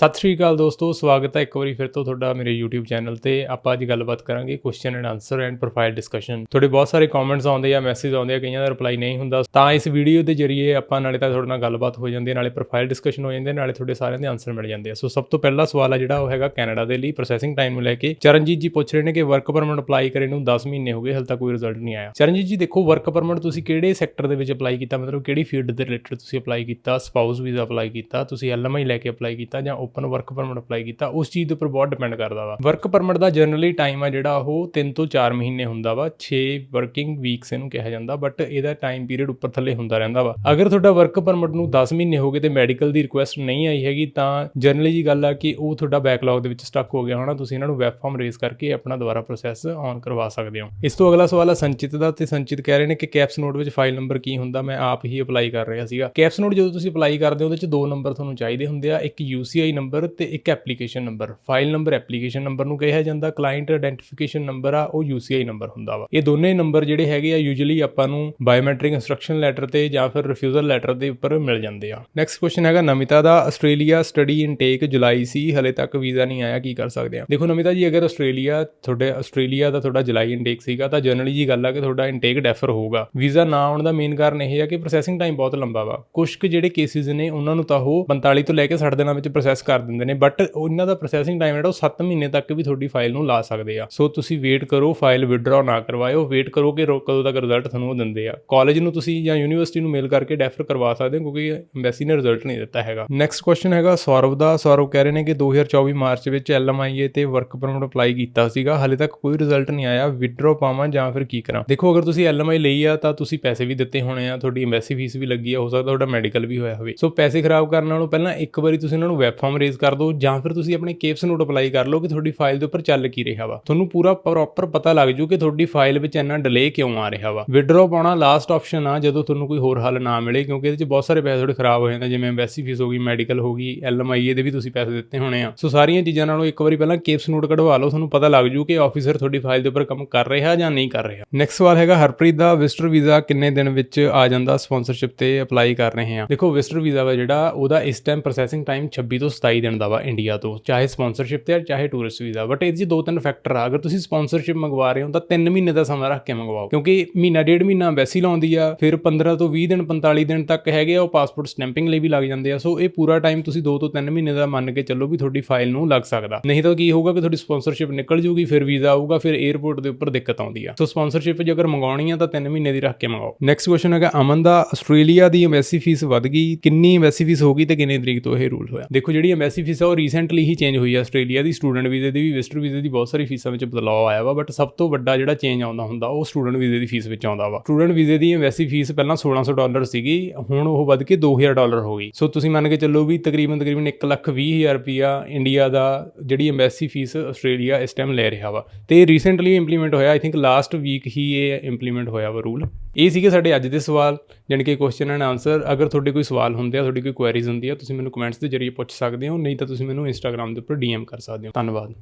ਸਤਿ ਸ਼੍ਰੀ ਅਕਾਲ ਦੋਸਤੋ, ਸਵਾਗਤ ਹੈ ਇੱਕ ਵਾਰੀ ਫਿਰ ਤੋਂ ਤੁਹਾਡਾ ਮੇਰੇ YouTube ਚੈਨਲ ਤੇ। ਆਪਾਂ ਅੱਜ ਗੱਲਬਾਤ ਕਰਾਂਗੇ question and answer and profile discussion ਤੁਹਾਡੇ ਬਹੁਤ ਸਾਰੇ ਕਮੈਂਟਸ ਆਉਂਦੇ ਆ ਮੈਸੇਜ ਆਉਂਦੇ ਆ, ਕਈਆਂ ਦਾ ਰਿਪਲਾਈ ਨਹੀਂ ਹੁੰਦਾ। ਤਾਂ ਇਸ ਵੀਡੀਓ ਦੇ ਜ਼ਰੀਏ ਆਪਾਂ ਨਾਲੇ ਤਾਂ ਤੁਹਾਡੇ ਨਾਲ ਗੱਲਬਾਤ ਹੋ ਜਾਂਦੀ ਹੈ, ਨਾਲੇ ਪ੍ਰੋਫਾਈਲ ਡਿਸਕਸ਼ਨ ਹੋ ਜਾਂਦੇ, ਨਾਲੇ ਤੁਹਾਡੇ ਸਾਰਿਆਂ ਦੇ ਆਨਸਰ ਮਿਲ ਜਾਂਦੇ ਆ। ਸੋ ਸਭ ਤੋਂ ਪਹਿਲਾ ਸਵਾਲ ਆ ਜਿਹੜਾ ਉਹ ਹੈਗਾ ਕੈਨੇਡਾ ਦੇ ਲਈ ਪ੍ਰੋਸੈਸਿੰਗ ਟਾਈਮ ਨੂੰ ਲੈ ਕੇ। ਚਰਨਜੀਤ ਜੀ ਪੁੱਛ ਰਹੇ ਨੇ ਕਿ ਵਰਕ ਪਰਮਿਟ ਅਪਲਾਈ ਕਰੇ ਨੂੰ 10 ਮਹੀਨੇ ਹੋ ਗਏ, ਹਾਲੇ ਤੱਕ ਕੋਈ ਰਿਜ਼ਲਟ ਨਹੀਂ ਆਇਆ। ਚਰਨਜੀਤ ਜੀ, ਦੇਖੋ ਵਰਕ ਪਰਮਿਟ ਤੁਸੀਂ ਕਿਹੜੇ ਸੈਕਟਰ ਦੇ ਵਿੱਚ ਅਪਲਾਈ ਕੀਤਾ? ਮਤਲਬ ਕਿਹੜੀ ਫੀਲਡ ਦੇ ਰਿਲੇਟਡ ਤੁਸੀਂ ਅਪਲਾਈ ਕੀਤਾ? ਸਪਾਊਸ ਵੀਜ਼ਾ ਅਪਲਾਈ ਕੀਤਾ? ਤੁਸੀਂ ਐਲਐਮਆਈ ਲੈ ਕੇ ਅਪਲਾਈ ਕੀਤਾ ਜਾਂ ਓਪਨ ਵਰਕ ਪਰਮਿਟ ਅਪਲਾਈ ਕੀਤਾ, ਉਸ ਚੀਜ਼ ਦੇ ਉੱਪਰ ਬਹੁਤ ਡਿਪੈਂਡ ਕਰਦਾ ਵਾ। ਵਰਕ ਪਰਮਿਟ ਦਾ ਜਨਰਲੀ ਟਾਈਮ ਆ ਜਿਹੜਾ ਉਹ 3 ਤੋਂ 4 ਮਹੀਨੇ ਹੁੰਦਾ ਵਾ 6 ਵਰਕਿੰਗ ਵੀਕਸ ਇਹਨੂੰ ਕਿਹਾ ਜਾਂਦਾ ਬਟ ਇਹਦਾ ਟਾਈਮ ਪੀਰੀਅਡ ਉੱਪਰ ਥੱਲੇ ਹੁੰਦਾ ਰਹਿੰਦਾ ਵਾ। ਅਗਰ ਤੁਹਾਡਾ ਵਰਕ ਪਰਮਿਟ ਨੂੰ 10 ਮਹੀਨੇ ਹੋ ਗਏ ਤੇ ਮੈਡੀਕਲ ਦੀ ਰਿਕੁਐਸਟ ਨਹੀਂ ਆਈ ਹੈਗੀ, ਤਾਂ ਜਨਰਲੀ ਜੀ ਗੱਲ ਆ ਕਿ ਉਹ ਤੁਹਾਡਾ ਬੈਕਲੌਗ ਦੇ ਵਿੱਚ ਸਟਕ ਹੋ ਗਿਆ ਹੋਣਾ, ਤੁਸੀਂ ਇਹਨਾਂ ਨੂੰ ਵੈਬ ਫਾਰਮ ਰੇਜ਼ ਕਰਕੇ ਆਪਣਾ ਦੁਬਾਰਾ ਪ੍ਰੋਸੈਸ ਔਨ ਕਰਵਾ ਸਕਦੇ ਹੋ। ਇਸ ਤੋਂ ਅਗਲਾ ਸਵਾਲ ਆ ਸੰਚਿਤ ਦਾ, ਤੇ ਸੰਚਿਤ ਕਹਿ ਰਹੇ ਨੇ ਕਿ ਕੈਪਸ ਨੋਟ ਵਿੱਚ ਫਾਈਲ ਨੰਬਰ ਕੀ ਹੁੰਦਾ, ਮੈਂ ਆਪ ਹੀ ਅਪਲਾਈ ਕਰ ਰਿਹਾ ਸੀਗਾ। ਕੈਪਸ ਨੋਟ ਜਦੋਂ ਤੁਸੀਂ ਅਪਲਾਈ ਕਰਦੇ ਹੋ, ਉਹਦੇ ਵਿੱਚ ਦੋ ਨੰਬਰ ਤੁਹਾਨੂੰ ਚਾਹੀਦੇ ਹੁੰਦੇ ਆ, ਇੱਕ UCI ਨੰਬਰ ਤੇ ਇੱਕ application number. File number, application number ਨੂੰ ਕਿਹਾ ਜਾਂਦਾ, ਕਲਾਇੰਟ ਆਇਡੈਂਟੀਫਿਕੇਸ਼ਨ ਨੰਬਰ ਆ, ਉਹ UCI ਨੰਬਰ ਹੁੰਦਾ ਵਾ। ਇਹ ਦੋਨੇ ਨੰਬਰ ਜਿਹੜੇ ਹੈਗੇ ਆ ਯੂਜੂਅਲੀ ਆਪਾਂ ਨੂੰ ਬਾਇਓਮੈਟ੍ਰਿਕ ਇਨਸਟਰਕਸ਼ਨ ਲੈਟਰ ਤੇ ਜਾਂ ਫਿਰ ਰਿਫਿਊਜ਼ਲ ਲੈਟਰ ਦੇ ਉੱਪਰ ਮਿਲ ਜਾਂਦੇ ਆ। ਨੈਕਸਟ ਕੁਐਸਚਨ ਹੈਗਾ ਨਮਿਤਾ ਦਾ ਆਸਟ੍ਰੇਲੀਆ ਸਟੱਡੀ ਇਨਟੇਕ ਜੁਲਾਈ ਸੀ, ਹਲੇ ਤੱਕ ਵੀਜ਼ਾ ਨਹੀਂ ਆਇਆ, ਕੀ ਕਰ ਸਕਦੇ ਆ? ਦੇਖੋ ਨਮਿਤਾ ਜੀ, ਅਗਰ ਆਸਟ੍ਰੇਲੀਆ ਤੁਹਾਡੇ ਆਸਟ੍ਰੇਲੀਆ ਦਾ ਤੁਹਾਡਾ ਜੁਲਾਈ ਇਨਟੇਕ ਸੀਗਾ, ਤਾਂ ਜਨਰਲੀ ਜੀ ਗੱਲ ਆ ਕਿ ਤੁਹਾਡਾ ਇਨਟੇਕ ਡੈਫਰ ਹੋਊਗਾ। ਵੀਜ਼ਾ ਨਾ ਆਉਣ ਦਾ ਮੇਨ ਕਾਰਨ ਇਹ ਹੈ ਕਿ ਪ੍ਰੋਸੈਸਿੰਗ ਟਾਈਮ ਬਹੁਤ ਲੰਬਾ ਵਾ। ਕੁਝ ਕੁ ਜਿਹੜੇ ਕੇਸਿਸ ਨੇ, ਉਹਨਾਂ ਨੂੰ ਤਾਂ ਉਹ 45 ਤੋਂ ਲੈ ਕੇ 60 ਦਿਨਾਂ ਵਿੱਚ ਪ੍ਰੋਸੈਸ ਕਰ ਦਿੰਦੇ ਨੇ ਬਟ ਉਹਨਾਂ ਦਾ ਪ੍ਰੋਸੈਸਿੰਗ ਟਾਈਮ ਜਿਹੜਾ ਉਹ 7 ਮਹੀਨੇ ਤੱਕ ਵੀ ਤੁਹਾਡੀ ਫਾਈਲ ਨੂੰ ਲਾ ਸਕਦੇ ਆ। ਸੋ ਤੁਸੀਂ ਵੇਟ ਕਰੋ ਫਾਈਲ ਵਿਡਰਾਅ ਨਾ ਕਰਵਾਇਓ ਵੇਟ ਕਰੋ ਕਿ ਕਦੋਂ ਤੱਕ ਰਿਜ਼ਲਟ ਤੁਹਾਨੂੰ ਉਹ ਦਿੰਦੇ ਆ। ਕਾਲਜ ਨੂੰ ਤੁਸੀਂ ਜਾਂ ਯੂਨੀਵਰਸਿਟੀ ਨੂੰ ਮੇਲ ਕਰਕੇ ਡੈਫਰ ਕਰਵਾ ਸਕਦੇ ਹੋ, ਕਿਉਂਕਿ ਐਮਬੈਸੀ ਨੇ ਰਿਜ਼ਲਟ ਨਹੀਂ ਦਿੱਤਾ ਹੈਗਾ। ਨੈਕਸਟ ਕੁਐਸਚਨ ਹੈਗਾ, ਸੌਰਵ ਦਾ। ਸੌਰਵ ਕਹਿ ਰਹੇ ਨੇ ਕਿ 2024 ਮਾਰਚ ਵਿੱਚ ਐਲਐਮਆਈਏ ਤੇ ਵਰਕ ਪਰਮਿਟ ਅਪਲਾਈ ਕੀਤਾ ਸੀਗਾ। ਹਾਲੇ ਤੱਕ ਕੋਈ ਰਿਜ਼ਲਟ ਨਹੀਂ ਆਇਆ। ਵਿਡਰਾਅ ਪਾਵਾਂ ਜਾਂ ਫਿਰ ਕੀ ਕਰਾਂ? ਦੇਖੋ, ਅਗਰ ਤੁਸੀਂ ਐਲਐਮਆਈ ਲਈ ਆ, ਤਾਂ ਤੁਸੀਂ ਪੈਸੇ ਵੀ ਦਿੱਤੇ ਹੋਣੇ ਆ। ਤੁਹਾਡੀ ਐਮਬੈਸੀ ਫੀਸ ਵੀ ਲੱਗੀ ਆ, ਹੋ ਸਕਦਾ ਤੁਹਾਡਾ ਮੈਡੀਕਲ ਵੀ ਹੋਇਆ ਹੋਵੇ। ਸੋ ਪੈਸੇ ਖਰਾਬ ਕਰਨ ਨਾਲੋਂ ਪਹਿਲਾਂ ਇੱਕ ਵਾਰੀ ਤੁਸੀਂ ਉਹਨਾਂ ਨੂੰ ਵੈਬ ਫਾਰਮ ਰੇਜ਼ ਕਰ ਦਿਓ ਜਾਂ ਫਿਰ ਤੁਸੀਂ ਆਪਣੇ ਕੇਪਸ ਨੋਟ ਅਪਲਾਈ ਕਰ ਲਓ ਕਿ ਤੁਹਾਡੀ ਫਾਈਲ ਦੇ ਉੱਪਰ ਚੱਲ ਕੀ ਰਿਹਾ ਵਾ। ਤੁਹਾਨੂੰ ਪੂਰਾ ਪ੍ਰੋਪਰ ਪਤਾ ਲੱਗ ਜੂ ਕਿ ਤੁਹਾਡੀ ਫਾਈਲ ਵਿੱਚ ਇੰਨਾ ਡਿਲੇ ਕਿਉਂ ਆ ਰਿਹਾ ਵਾ। ਵਿਡਰਾਅ ਪਾਉਣਾ ਲਾਸਟ ਆਪਸ਼ਨ ਆ, ਜਦੋਂ ਤੁਹਾਨੂੰ ਕੋਈ ਹੋਰ ਹੱਲ ਨਾ ਮਿਲੇ, ਕਿਉਂਕਿ ਇਹਦੇ 'ਚ ਬਹੁਤ ਸਾਰੇ ਪੈਸੇ ਤੁਹਾਡੇ ਖਰਾਬ ਹੋ ਜਾਂਦੇ ਜਿਵੇਂ ਐਮਬੈਸੀ ਫੀਸ ਹੋ ਗਈ ਮੈਡੀਕਲ ਹੋ ਗਈ ਐਲਐਮਆਈਏ ਦੇ ਵੀ ਤੁਸੀਂ ਪੈਸੇ ਦਿੱਤੇ ਹੋਣੇ ਆ। ਸੋ ਸਾਰੀਆਂ ਚੀਜ਼ਾਂ ਨਾਲੋਂ ਇੱਕ ਵਾਰੀ ਪਹਿਲਾਂ ਕੇਪਸ ਨੋਟ ਕਢਵਾ ਲਓ, ਤੁਹਾਨੂੰ ਪਤਾ ਲੱਗ ਜੂ ਕਿ ਆਫੀਸਰ ਤੁਹਾਡੀ ਫਾਈਲ ਦੇ ਉੱਪਰ ਕੰਮ ਕਰ ਰਿਹਾ ਜਾਂ ਨਹੀਂ ਕਰ ਰਿਹਾ। ਨੈਕਸਟ ਸਵਾਲ ਹੈਗਾ ਹਰਪ੍ਰੀਤ ਦਾ ਵਿਜ਼ਟਰ ਵੀਜ਼ਾ ਕਿੰਨੇ ਦਿਨ ਵਿੱਚ ਆ ਜਾਂਦਾ ਸਪਾਂਸਰਸ਼ਿਪ ਤੇ ਅਪਲਾਈ ਕਰ ਰਹੇ ਆ? ਦੇਖੋ ਵਿਜ਼ਟਰ ਵੀਜ਼ਾ ਵਾ ਜਿਹੜਾ, ਉਹਦਾ ਇਸ ਟਾਈਮ ਪ੍ਰੋਸੈਸਿੰਗ ਟਾਈਮ 26 ਤੋਂ 27 ਦਿਨ ਦਾ ਵਾ ਇੰਡੀਆ ਤੋਂ, ਚਾਹੇ ਸਪਾਂਸਰਸ਼ਿਪ ਤੇ ਆ, ਚਾਹੇ ਟੂਰਿਸਟ ਵੀਜ਼ਾ ਬਟ ਇਹਦੇ 'ਚ ਦੋ ਤਿੰਨ ਫੈਕਟਰ ਆ। ਅਗਰ ਤੁਸੀਂ ਸਪਾਂਸਰਸ਼ਿਪ ਮੰਗਵਾ ਰਹੇ ਹੋ, ਤਾਂ 3 ਮਹੀਨੇ ਦਾ ਸਮਾਂ ਰੱਖ ਕੇ ਮੰਗਵਾਓ, ਕਿਉਂਕਿ ਮਹੀਨਾ, ਡੇਢ ਮਹੀਨਾ ਐਮਬੈਸੀ ਲਾਉਂਦੀ ਆ, ਫਿਰ 15 ਤੋਂ 20 ਦਿਨ 45 ਦਿਨ ਤੱਕ ਹੈਗੇ ਆ, ਉਹ ਪਾਸਪੋਰਟ ਸਟੈਂਪਿੰਗ ਲਈ ਵੀ ਲੱਗ ਜਾਂਦੇ ਆ। ਸੋ ਇਹ ਪੂਰਾ ਟਾਈਮ ਤੁਸੀਂ 2 ਤੋਂ 3 ਮਹੀਨੇ ਦਾ ਮੰਨ ਕੇ ਚੱਲੋ ਵੀ ਤੁਹਾਡੀ ਫਾਈਲ ਨੂੰ ਲੱਗ ਸਕਦਾ। ਨਹੀਂ ਤਾਂ ਕੀ ਹੋਊਗਾ ਕਿ ਤੁਹਾਡੀ ਸਪਾਂਸਰਸ਼ਿਪ ਨਿਕਲ ਜੂਗੀ, ਫਿਰ ਵੀਜ਼ਾ ਆਊਗਾ, ਫਿਰ 에ਅਰਪੋਰਟ ਦੇ ਉੱਪਰ ਦਿੱਕਤ ਆਉਂਦੀ ਆ। ਸੋ ਸਪਾਂਸਰਸ਼ਿਪ ਜੇ ਅਗਰ ਮੰਗਵਾਉਣੀ ਆ, ਤਾਂ 3 ਮਹੀਨੇ ਦੀ ਰੱਖ ਕੇ ਮੰਗਵਾਓ। ਨੈਕਸਟ ਕੁਐਸਚਨ ਹੈਗਾ, ਅਮਨ ਦਾ ਆਸਟ੍ਰੇਲੀਆ ਦੀ ਐਮਬੈਸੀ ਫੀਸ ਵਧ ਗਈ, ਕਿੰਨੀ ਐਮਬੈਸੀ ਫੀਸ ਹੋ ਗਈ ਤੇ ਕਿੰਨੇ ਤਰੀਕ ਤੋਂ ਇਹ ਰੂਲ ਹੋਇਆ? ਦੇਖੋ ਜਿਹੜੀ ਜਿਹੜੀ ਐਮਬੈਸੀ ਫੀਸ ਆ ਉਹ ਰੀਸੈਂਟਲੀ ਹੀ ਚੇਂਜ ਹੋਈ ਆ ਆਸਟ੍ਰੇਲੀਆ ਦੀ ਸਟੂਡੈਂਟ ਵੀਜ਼ੇ ਦੀ ਵੀ ਵਿਜ਼ਟਰ ਵੀਜ਼ੇ ਦੀ ਬਹੁਤ ਸਾਰੀ ਫੀਸਾਂ ਵਿੱਚ ਬਦਲਾਅ ਆਇਆ ਵਾ ਬਟ ਸਭ ਤੋਂ ਵੱਡਾ ਜਿਹੜਾ ਚੇਂਜ ਆਉਂਦਾ ਹੁੰਦਾ, ਉਹ ਸਟੂਡੈਂਟ ਵੀਜ਼ੇ ਦੀ ਫੀਸ ਵਿੱਚ ਆਉਂਦਾ ਵਾ। ਸਟੂਡੈਂਟ ਵੀਜ਼ੇ ਦੀ ਐਮਬੈਸੀ ਫੀਸ ਪਹਿਲਾਂ 1600 ਡਾਲਰ ਸੀਗੀ, ਹੁਣ ਉਹ ਵੱਧ ਕੇ 2000 ਡਾਲਰ ਹੋ ਗਈ। ਸੋ ਤੁਸੀਂ ਮੰਨ ਕੇ ਚੱਲੋ ਵੀ ਤਕਰੀਬਨ ਤਕਰੀਬਨ 1 ਲੱਖ 20 ਹਜ਼ਾਰ ਰੁਪਿਆ ਇੰਡੀਆ ਦਾ ਜਿਹੜੀ ਐਮਬੈਸੀ ਫੀਸ ਆਸਟ੍ਰੇਲੀਆ ਇਸ ਟਾਈਮ ਲੈ ਰਿਹਾ ਵਾ। ਤੇ ਰੀਸੈਂਟਲੀ ਇੰਪਲੀਮੈਂਟ ਹੋਇਆ ਆਈ ਥਿੰਕ ਲਾਸਟ ਵੀਕ ਹੀ ਇਹ ਇੰਪਲੀਮੈਂਟ ਹੋਇਆ ਵਾ ਰੂਲ ਇਹ ਸੀਗੇ ਸਾਡੇ ਅੱਜ ਦੇ ਸਵਾਲ, ਜਾਣੀ ਕਿ ਕੁਐਸਚਨ ਐਂਡ ਆਨਸਰ ਅਗਰ ਤੁਹਾਡੇ ਕੋਈ ਸਵਾਲ ਹੁੰਦੇ ਆ, ਤੁਹਾਡੀ ਕੋਈ ਕੁਐਰੀਜ਼ ਹੁੰਦੀ ਆ, ਤੁਸੀਂ ਮੈਨੂੰ ਕਮੈਂਟਸ ਦੇ ਜ਼ਰੀਏ ਪੁੱਛ ਸਕਦੇ ਹੋ, ਨਹੀਂ ਤਾਂ ਤੁਸੀਂ ਮੈਨੂੰ ਇੰਸਟਾਗ੍ਰam ਦੇ ਉੱਪਰ ਡੀਐਮ ਕਰ ਸਕਦੇ ਹੋ। ਧੰਨਵਾਦ।